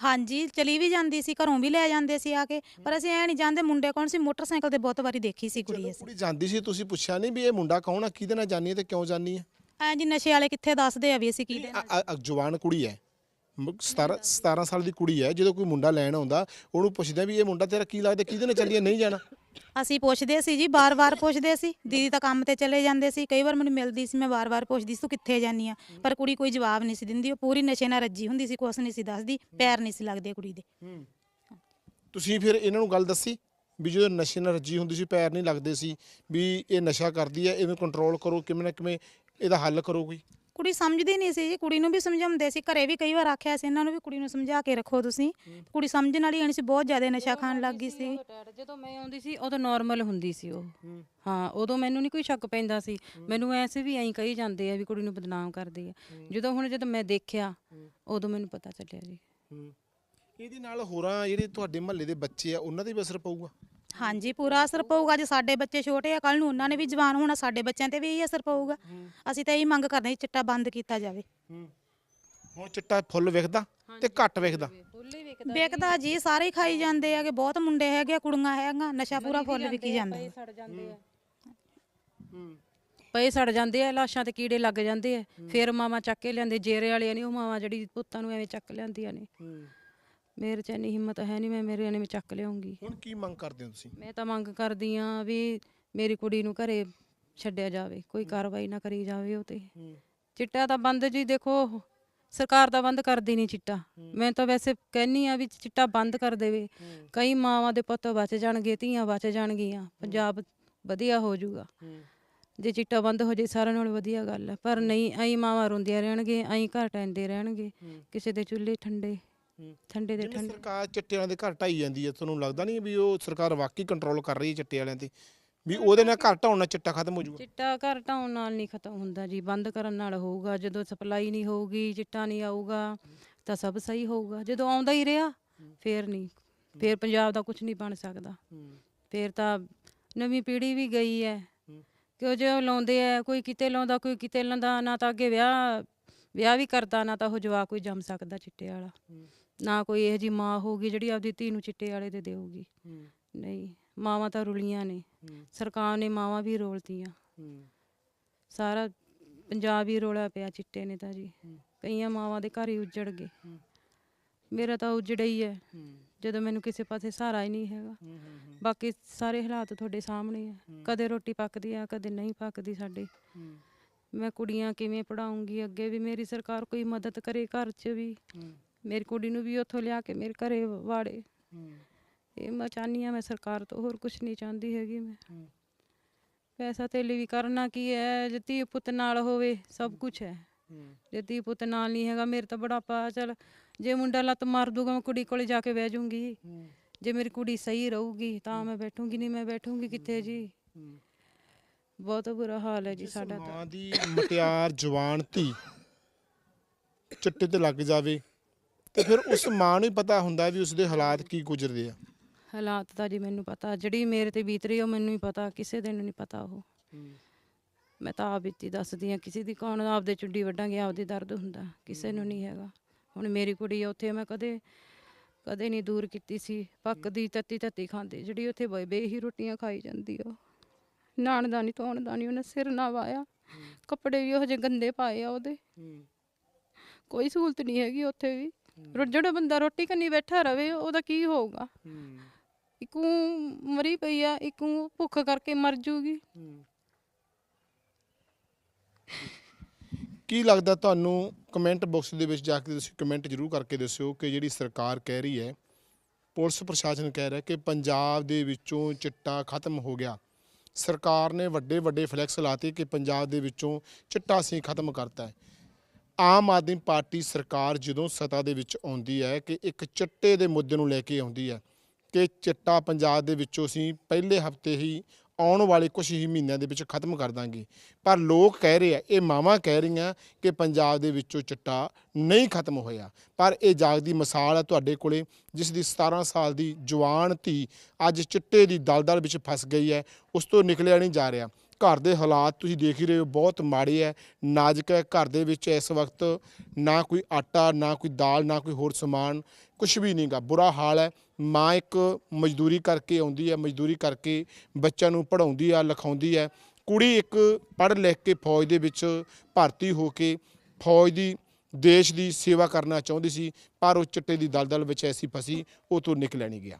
ਹਾਂਜੀ ਚਲੀ ਵੀ ਜਾਂਦੀ ਸੀ ਘਰੋਂ ਵੀ ਲੈ ਜਾਂਦੇ ਸੀ ਆ ਕੇ। ਪਰ ਅਸੀਂ ਐ ਨਹੀਂ ਜਾਣਦੇ ਮੁੰਡੇ ਕੌਣ ਸੀ? ਮੋਟਰਸਾਈਕਲ ਤੇ ਬਹੁਤ ਵਾਰੀ ਦੇਖੀ ਸੀ ਕੁੜੀ
ਜਦੋਂ
ਅਸੀਂ।
ਕੁੜੀ ਜਾਂਦੀ ਸੀ ਤੁਸੀਂ ਪੁੱਛਿਆ ਨਹੀਂ ਵੀ ਇਹ ਮੁੰਡਾ ਕੌਣ ਆ? ਕਿਹਦੇ ਨਾਲ ਹੈ ਤੇ ਕਿਉਂ ਜਾਨੀ ਹੈ?
ਐ ਜੀ ਨਸ਼ੇ ਵਾਲੇ ਕਿੱਥੇ ਦੱਸਦੇ ਆ ਵੀ ਅਸੀਂ ਕੀ
ਜਵਾਨ ਕੁੜੀ ਹੈ। ਮ- 17 17 ਸਾਲ ਦੀ ਕੁੜੀ ਹੈ ਜਦੋਂ ਕੋਈ ਮੁੰਡਾ ਲੈਣ ਆਉਂਦਾ ਉਹਨੂੰ ਪੁੱਛਦਾ ਵੀ ਇਹ ਮੁੰਡਾ ਤੇਰਾ ਕੀ ਲੱਗਦਾ ਕਿਹਦੇ ਨਾਲ ਚੱਲੀਏ ਨਹੀਂ ਜਾਣਾ?
ਅਸੀਂ ਪੁੱਛਦੇ ਸੀ ਜੀ ਬਾਰ-ਬਾਰ ਪੁੱਛਦੇ ਸੀ ਦੀਦੀ ਤਾਂ ਕੰਮ ਤੇ ਚਲੇ ਜਾਂਦੇ ਸੀ ਕਈ ਵਾਰ ਮੈਨੂੰ ਮਿਲਦੀ ਸੀ ਮੈਂ ਬਾਰ-ਬਾਰ ਪੁੱਛਦੀ ਸੀ ਤੂੰ ਕਿੱਥੇ ਜਾਨੀ ਆ? ਪਰ ਕੁੜੀ ਕੋਈ ਜਵਾਬ ਨਹੀਂ ਸੀ ਦਿੰਦੀ ਉਹ ਪੂਰੀ ਨਸ਼ੇ ਨਾਲ ਰੱਜੀ ਹੁੰਦੀ ਸੀ ਕੁਛ ਨਹੀਂ ਸੀ ਦੱਸਦੀ ਪੈਰ ਨਹੀਂ ਸੀ ਲੱਗਦੇ ਕੁੜੀ ਦੇ।
ਤੁਸੀਂ ਫਿਰ ਇਹਨਾਂ ਨੂੰ ਗੱਲ ਦੱਸੀ ਵੀ ਜਦੋਂ ਨਸ਼ੇ ਨਾਲ ਰੱਜੀ ਹੁੰਦੀ ਸੀ ਪੈਰ ਨਹੀਂ ਲੱਗਦੇ ਸੀ ਵੀ ਇਹ ਨਸ਼ਾ ਕਰਦੀ ਹੈ ਇਹਨੂੰ ਕੰਟਰੋਲ ਕਰੋ ਕਿਵੇਂ ਨਾ ਕਿਵੇਂ ਇਹਦਾ ਹੱਲ ਕਰੋ ਕੋਈ?
ਕੁੜੀ ਸਮਝਦੀ ਨਹੀਂ ਸੀ ਜੀ ਕੁੜੀ ਨੂੰ ਵੀ ਸਮਝਾਉਂਦੇ ਸੀ ਘਰੇ ਵੀ ਕਈ ਵਾਰ ਆਖਿਆ ਸੀ ਇਹਨਾਂ ਨੂੰ ਵੀ ਕੁੜੀ ਨੂੰ ਸਮਝਾ ਕੇ ਰੱਖੋ ਤੁਸੀਂ। ਕੁੜੀ ਸਮਝਣ ਵਾਲੀ ਨਹੀਂ ਸੀ ਬਹੁਤ ਜ਼ਿਆਦਾ ਨਸ਼ਾ ਖਾਣ ਲੱਗ ਗਈ ਸੀ
ਜਦੋਂ ਮੈਂ ਆਉਂਦੀ ਸੀ ਉਦੋਂ ਨਾਰਮਲ ਹੁੰਦੀ ਸੀ ਉਹ। ਹਾਂ। ਉਦੋਂ ਮੈਨੂੰ ਨਹੀਂ ਕੋਈ ਸ਼ੱਕ ਪੈਂਦਾ ਸੀ। ਮੈਨੂੰ ਐਸੇ ਵੀ ਐਂ ਕਹੀ ਜਾਂਦੇ ਆ ਵੀ ਕੁੜੀ ਨੂੰ ਬਦਨਾਮ ਕਰਦੇ ਆ। ਜਦੋਂ ਹੁਣ ਜਦੋਂ ਮੈਂ ਦੇਖਿਆ ਉਦੋਂ ਮੈਨੂੰ ਪਤਾ ਚੱਲਿਆ ਜੀ।
ਇਹਦੇ ਨਾਲ ਹੋਰਾਂ ਜਿਹੜੇ ਤੁਹਾਡੇ ਮਹੱਲੇ ਦੇ ਬੱਚੇ ਆ ਉਹਨਾਂ ਤੇ ਵੀ ਅਸਰ ਪਊਗਾ?
ਹਾਂਜੀ ਪੂਰਾ ਅਸਰ ਪਊਗਾ। ਜੇ ਸਾਡੇ ਬੱਚੇ ਛੋਟੇ ਆ ਕੱਲ ਨੂੰ ਉਹਨਾਂ ਨੇ ਵੀ ਜਵਾਨ ਹੋਣਾ ਸਾਡੇ ਬੱਚਿਆਂ ਤੇ ਵੀ ਇਹੀ ਅਸਰ ਪਊਗਾ। ਅਸੀਂ ਤਾਂ ਇਹੀ ਮੰਗ ਕਰਦੇ ਹਾਂ ਚਿੱਟਾ ਬੰਦ ਕੀਤਾ ਜਾਵੇ।
ਹੁਣ ਚਿੱਟਾ ਫੁੱਲ ਵਿਖਦਾ ਤੇ ਘੱਟ ਵਿਖਦਾ।
ਵੇਖਦਾ
ਵੇਖਦਾ ਜੀ। ਸਾਰੇ ਹੀ ਖਾਈ ਜਾਂਦੇ ਆਗੇ ਬਹੁਤ ਮੁੰਡੇ ਹੈਗੇ ਆ, ਕੁੜੀਆਂ ਹੈਗਾ ਨਸ਼ਾ ਪੂਰਾ ਫੁੱਲ ਵਿਕੀ ਜਾਂਦਾ
ਪਏ ਸੜ ਜਾਂਦੇ ਆ। ਪਏ ਸੜ ਜਾਂਦੇ ਆ ਲਾਸ਼ਾਂ ਤੇ ਕੀੜੇ ਲੱਗ ਜਾਂਦੇ ਆ। ਫਿਰ ਮਾਵਾ ਚੱਕ ਕੇ ਲਿਆਂਦੇ ਜੇਰੇ ਵਾਲਿਆਂ ਨੇ ਉਹ ਮਾਵਾ ਜਿਹੜੀ ਪੁੱਤਾਂ ਨੂੰ ਐਵੇਂ ਚੱਕ ਲਿਆਂਦੀਆਂ ਨੇ। ਮੇਰੇ ਚ ਇੰਨੀ ਹਿੰਮਤ ਹੈ ਨਹੀਂ ਮੈਂ ਮੇਰੇ ਨੇ ਚੱਕ ਲਿਆਉਂਗੀ।
ਹੁਣ ਕੀ ਮੰਗ ਕਰਦੇ ਹੋ ਤੁਸੀਂ?
ਮੈਂ ਤਾਂ ਮੰਗ ਕਰਦੀ ਆ ਵੀ ਮੇਰੀ ਕੁੜੀ ਨੂੰ ਘਰੇ ਛੱਡਿਆ ਜਾਵੇ ਕੋਈ ਕਾਰਵਾਈ ਨਾ ਕਰੀ ਜਾਵੇ ਉਹ ਤੇ। ਚਿੱਟਾ ਤਾਂ ਬੰਦ ਜੀ ਦੇਖੋ ਸਰਕਾਰ ਤਾਂ ਬੰਦ ਕਰਦੀ ਨਹੀਂ ਚਿੱਟਾ। ਮੈਂ ਤਾਂ ਵੈਸੇ ਕਹਿੰਨੀ ਆ ਵੀ ਚਿੱਟਾ ਬੰਦ ਕਰ ਦੇਵੇ। ਕਈ ਮਾਵਾਂ ਦੇ ਪੁੱਤ ਬਚ ਜਾਣਗੇ ਧੀਆਂ ਬਚ ਜਾਣਗੀਆਂ ਪੰਜਾਬ ਵਧੀਆ ਹੋ ਜਾਊਗਾ। ਜੇ ਚਿੱਟਾ ਬੰਦ ਹੋ ਜੇ ਸਾਰਿਆਂ ਨਾਲੋਂ ਵਧੀਆ ਗੱਲ ਹੈ ਪਰ ਨਹੀਂ ਐਂ ਮਾਵਾਂ ਰੋਂਦੀਆਂ ਰਹਿਣਗੇ ਐਂ ਘਰ ਟੈਂਦੇ ਰਹਿਣਗੇ ਕਿਸੇ ਦੇ ਚੁੱਲ੍ਹੇ ਠੰਡੇ। ਠੰਡੇ ਦੇ
ਜਿਵੇਂ
ਠੰਡੇ।
ਸਰਕਾਰ ਚਿੱਟੇ ਵਾਲਿਆਂ ਦੇ ਘਰ ਢਾਈ ਜਾਂਦੀ ਹੈ ਤੁਹਾਨੂੰ ਲੱਗਦਾ ਨਹੀਂ ਵੀ ਉਹ ਸਰਕਾਰ ਵਾਕਈ ਕੰਟਰੋਲ ਕਰ ਰਹੀ ਹੈ ਚਿੱਟੇ ਵਾਲਿਆਂ ਤੇ? ਵੀ ਉਹਦੇ ਨਾਲ ਘਰ ਢਾਉਣ ਨਾਲ ਚਿੱਟਾ ਖਤਮ ਹੋ ਜਾਊਗਾ।
ਚਿੱਟਾ ਘਰ ਢਾਉਣ ਨਾਲ ਨਹੀਂ ਖਤਮ ਹੁੰਦਾ ਜੀ ਬੰਦ ਕਰਨ ਨਾਲ ਹੋਊਗਾ ਜਦੋਂ ਸਪਲਾਈ ਨਹੀਂ ਹੋਊਗੀ ਚਿੱਟਾ ਨਹੀਂ ਆਊਗਾ ਤਾਂ ਸਭ ਸਹੀ ਹੋਊਗਾ। ਜਦੋਂ ਆਉਂਦਾ ਹੀ ਰਿਹਾ ਫੇਰ ਨਹੀਂ ਫੇਰ ਪੰਜਾਬ ਦਾ ਕੁਝ ਨਹੀਂ ਬਣ ਸਕਦਾ। ਫੇਰ ਤਾਂ ਨਵੀਂ ਪੀੜ੍ਹੀ ਵੀ ਗਈ ਹੈ। ਕਿਉਂ ਜੇ ਲਾਉਂਦੇ ਆ ਕੋਈ ਕਿਤੇ ਲਾਉਂਦਾ ਕੋਈ ਕਿਤੇ ਲਾਉਂਦਾ ਨਾ ਤਾਂ ਅੱਗੇ ਵਿਆਹ ਵਿਆਹ ਵੀ ਕਰਦਾ ਨਾ ਤਾਂ ਉਹ ਜਵਾਕ ਕੋਈ ਜੰਮ ਸਕਦਾ ਚਿੱਟੇ ਵਾਲਾ। ਨਾ ਕੋਈ ਇਹੋ ਜੀ ਮਾਂ ਹੋਊਗੀ ਜਿਹੜੀ ਆਪਦੀ ਧੀ ਨੂੰ ਚਿੱਟੇ ਵਾਲੇ ਦੇ ਦੇਊਗੀ। ਨਹੀਂ ਮਾਵਾਂ ਤਾਂ ਰੁਲੀਆਂ ਨੇ। ਸਰਕਾਰ ਨੇ ਮਾਵਾਂ ਵੀ ਰੋਲਤੀਆਂ। ਸਾਰਾ ਪੰਜਾਬ ਹੀ ਰੋਲਾ ਪਿਆ ਚਿੱਟੇ ਨੇ ਤਾਂ ਜੀ। ਕਈਆਂ ਮਾਵਾਂ ਦੇ ਘਰ ਹੀ ਉੱਜੜ ਗਏ। ਮੇਰਾ ਤਾਂ ਉੱਜੜਿਆ ਹੀ ਹੈ। ਜਦੋਂ ਮੈਨੂੰ ਕਿਸੇ ਪਾਸੇ ਸਹਾਰਾ ਹੀ ਨਹੀਂ ਹੈਗਾ। ਬਾਕੀ ਸਾਰੇ ਹਾਲਾਤ ਤੁਹਾਡੇ ਸਾਹਮਣੇ ਆ। ਕਦੇ ਰੋਟੀ ਪੱਕਦੀ ਆ ਕਦੇ ਨਹੀਂ ਪੱਕਦੀ ਸਾਡੇ। ਮੈਂ ਕੁੜੀਆਂ ਕਿਵੇਂ ਪੜਾਉਂਗੀ ਅੱਗੇ ਵੀ ਮੇਰੀ ਸਰਕਾਰ ਕੋਈ ਮਦਦ ਕਰੇ ਘਰ 'ਚ ਵੀ। ਮੇਰੀ ਕੁੜੀ ਨੂੰ ਵੀ ਉੱਥੋਂ ਲਿਆ ਕੇ ਮੇਰੇ ਘਰੇ ਵਾੜੇ। ਇਹ ਮੈਂ ਚਾਹੁੰਦੀ ਹਾਂ ਮੈਂ ਸਰਕਾਰ ਤੋਂ ਹੋਰ ਕੁਝ ਨਹੀਂ ਚਾਹੁੰਦੀ ਹੈਗੀ ਮੈਂ। ਪੈਸਾ ਧੇਲੀ ਵੀ ਕਰਨਾ ਕੀ ਹੈ ਜੇ ਧੀ ਪੁੱਤ ਨਾਲ ਹੋਵੇ ਸਭ ਕੁਝ ਹੈ। ਜੇ ਧੀ ਪੁੱਤ ਨਾਲ ਨਹੀਂ ਹੈਗਾ ਮੇਰੇ ਤਾਂ ਬੁਢਾਪਾ ਚਲ ਜੇ ਮੁੰਡਾ ਲੱਤ ਮਾਰ ਦੂਗਾ ਮੈਂ ਕੁੜੀ ਕੋਲੇ ਜਾ ਕੇ ਬਹਿ ਜਾਊਂਗੀ। ਜੇ ਮੇਰੀ ਕੁੜੀ ਸਹੀ ਰਹੂਗੀ ਤਾਂ ਮੈਂ ਬੈਠੂੰਗੀ ਨਹੀਂ ਮੈਂ ਬੈਠੂੰਗੀ ਕਿੱਥੇ ਜੀ। ਬਹੁਤ ਬੁਰਾ ਹਾਲ ਹੈ ਜੀ ਸਾਡਾ ਤਾਂ।
ਮਾਂ ਦੀ ਮਟਿਆਰ ਜਵਾਨ ਧੀ ਚਿੱਟੇ ਤੇ ਲੱਗ ਜਾਵੇ ਤੇ ਫਿਰ ਉਸ ਮਾਂ ਨੂੰ ਹੀ ਪਤਾ ਹੁੰਦਾ ਵੀ ਉਸਦੇ ਹਾਲਾਤ ਕੀ ਗੁਜ਼ਰਦੇ ਆ।
ਹਾਲਾਤ ਤਾਂ ਜੀ ਮੈਨੂੰ ਪਤਾ ਜਿਹੜੀ ਮੇਰੇ ਤੇ ਬੀਤ ਰਹੀ ਉਹ ਮੈਨੂੰ ਹੀ ਪਤਾ ਕਿਸੇ ਦੇ ਨੂੰ ਨਹੀਂ ਪਤਾ ਉਹ। ਮੈਂ ਤਾਂ ਆਪ ਬੀਤੀ ਦੱਸਦੀ ਆ ਕਿਸੇ ਦੀ ਕੌਣ ਆਪਦੇ ਚੁੰਡੀ ਵੱਡਾਂਗੇ ਆਪਦੇ ਦਰਦ ਹੁੰਦਾ ਕਿਸੇ ਨੂੰ ਨਹੀਂ ਹੈਗਾ। ਹੁਣ ਮੇਰੀ ਕੁੜੀ ਆ ਉੱਥੇ ਮੈਂ ਕਦੇ ਕਦੇ ਨਹੀਂ ਦੂਰ ਕੀਤੀ ਸੀ। ਪੱਕਦੀ ਤੱਤੀ ਤੱਤੀ ਖਾਂਦੇ ਜਿਹੜੀ ਉੱਥੇ ਬੇਬੇ ਹੀ ਰੋਟੀਆਂ ਖਾਈ ਜਾਂਦੀ ਆ। ਨਾਣ ਦਾ ਨਹੀਂ ਧੋਣ ਦਾ ਨਹੀਂ ਉਹਨੇ ਸਿਰ ਨਾ ਵਾਇਆ ਕੱਪੜੇ ਵੀ ਉਹ ਜਿਹੇ ਗੰਦੇ ਪਾਏ ਆ ਉਹਦੇ। ਕੋਈ ਸਹੂਲਤ ਨਹੀਂ ਹੈਗੀ ਉੱਥੇ ਵੀ। ਰੋ- ਜਿਹੜਾ ਬੰਦਾ ਰੋਟੀ ਕੰਨੀ ਬੈਠਾ ਰਵੇ ਉਹਦਾ ਕੀ ਹੋਊਗਾ? ਇੱਕੂ ਮਰੀ ਪਈ ਆ ਇੱਕੂ ਭੁੱਖ ਕਰਕੇ ਮਰ ਜੂਗੀ।
ਕੀ ਲੱਗਦਾ ਤੁਹਾਨੂੰ ਕਮੈਂਟ ਬਾਕਸ ਦੇ ਵਿੱਚ ਜਾ ਕੇ ਤੁਸੀਂ ਕਮੈਂਟ ਜ਼ਰੂਰ ਕਰਕੇ ਦੱਸਿਓ ਕਿ ਜਿਹੜੀ ਸਰਕਾਰ ਕਹਿ ਰਹੀ ਹੈ ਪੁਲਿਸ ਪ੍ਰਸ਼ਾਸਨ ਕਹਿ ਰਿਹਾ ਕਿ ਪੰਜਾਬ ਦੇ ਵਿੱਚੋਂ ਚਿੱਟਾ ਖਤਮ ਹੋ ਗਿਆ। ਸਰਕਾਰ ਨੇ ਵੱਡੇ ਵੱਡੇ ਫਲੈਕਸ ਲਾਤੇ ਕਿ ਪੰਜਾਬ ਦੇ ਵਿੱਚੋਂ ਚਿੱਟਾ ਅਸੀਂ ਖਤਮ ਕਰਤਾ ਹੈ। ਆਮ ਆਦਮੀ ਪਾਰਟੀ ਸਰਕਾਰ ਜਦੋਂ ਸੱਤਾ ਦੇ ਵਿੱਚ ਆਉਂਦੀ ਹੈ ਕਿ ਇੱਕ ਚਿੱਟੇ ਦੇ ਮੁੱਦੇ ਨੂੰ ਲੈ ਕੇ ਆਉਂਦੀ ਹੈ ਕਿ ਚਿੱਟਾ ਪੰਜਾਬ ਦੇ ਵਿੱਚੋਂ ਅਸੀਂ ਪਹਿਲੇ ਹਫ਼ਤੇ ਹੀ ਆਉਣ ਵਾਲੇ ਕੁਝ ਹੀ ਮਹੀਨਿਆਂ ਦੇ ਵਿੱਚ ਖਤਮ ਕਰ ਦਾਂਗੇ। ਪਰ ਲੋਕ ਕਹਿ ਰਹੇ ਆ, ਇਹ ਮਾਵਾਂ ਕਹਿ ਰਹੀਆਂ ਕਿ ਪੰਜਾਬ ਦੇ ਵਿੱਚੋਂ ਚਿੱਟਾ ਨਹੀਂ ਖਤਮ ਹੋਇਆ। ਪਰ ਇਹ ਜਾਗਦੀ ਮਿਸਾਲ ਹੈ ਤੁਹਾਡੇ ਕੋਲੇ, ਜਿਸ ਦੀ 17 ਸਾਲ ਦੀ ਜਵਾਨ ਧੀ ਅੱਜ ਚਿੱਟੇ ਦੀ ਦਲਦਲ ਵਿੱਚ ਫਸ ਗਈ ਹੈ, ਉਸ ਤੋਂ ਨਿਕਲਿਆ ਨਹੀਂ ਜਾ ਰਿਹਾ। ਘਰ ਦੇ ਹਾਲਾਤ ਤੁਸੀਂ ਦੇਖ ਹੀ ਰਹੇ ਹੋ, ਬਹੁਤ ਮਾੜੇ ਹੈ। ਨਾਜ਼ੁਕ ਹੈ ਘਰ ਦੇ ਵਿੱਚ ਇਸ ਵਕਤ ਨਾ ਕੋਈ ਆਟਾ, ਨਾ ਕੋਈ ਦਾਲ, ਨਾ ਕੋਈ ਹੋਰ ਸਮਾਨ ਕੁਝ ਵੀ ਨਹੀਂਗਾ ਬੁਰਾ ਹਾਲ ਹੈ, ਮਾਂ ਇੱਕ ਮਜ਼ਦੂਰੀ ਕਰਕੇ ਆਉਂਦੀ ਹੈ, ਮਜ਼ਦੂਰੀ ਕਰਕੇ ਬੱਚਿਆਂ ਨੂੰ ਪੜ੍ਹਾਉਂਦੀ ਆ, ਲਿਖਾਉਂਦੀ ਹੈ। ਕੁੜੀ ਇੱਕ ਪੜ੍ਹ ਲਿਖ ਕੇ ਫੌਜ ਦੇ ਵਿੱਚ ਭਰਤੀ ਹੋ ਕੇ ਫੌਜ ਦੀ, ਦੇਸ਼ ਦੀ ਸੇਵਾ ਕਰਨਾ ਚਾਹੁੰਦੀ ਸੀ, ਪਰ ਉਹ ਚਿੱਟੇ ਦੀ ਦਲਦਲ ਵਿੱਚ ਐਸੀ ਫਸੀ, ਉਹ ਤੋਂ ਨਿਕਲਿਆ ਨਹੀਂ ਗਿਆ।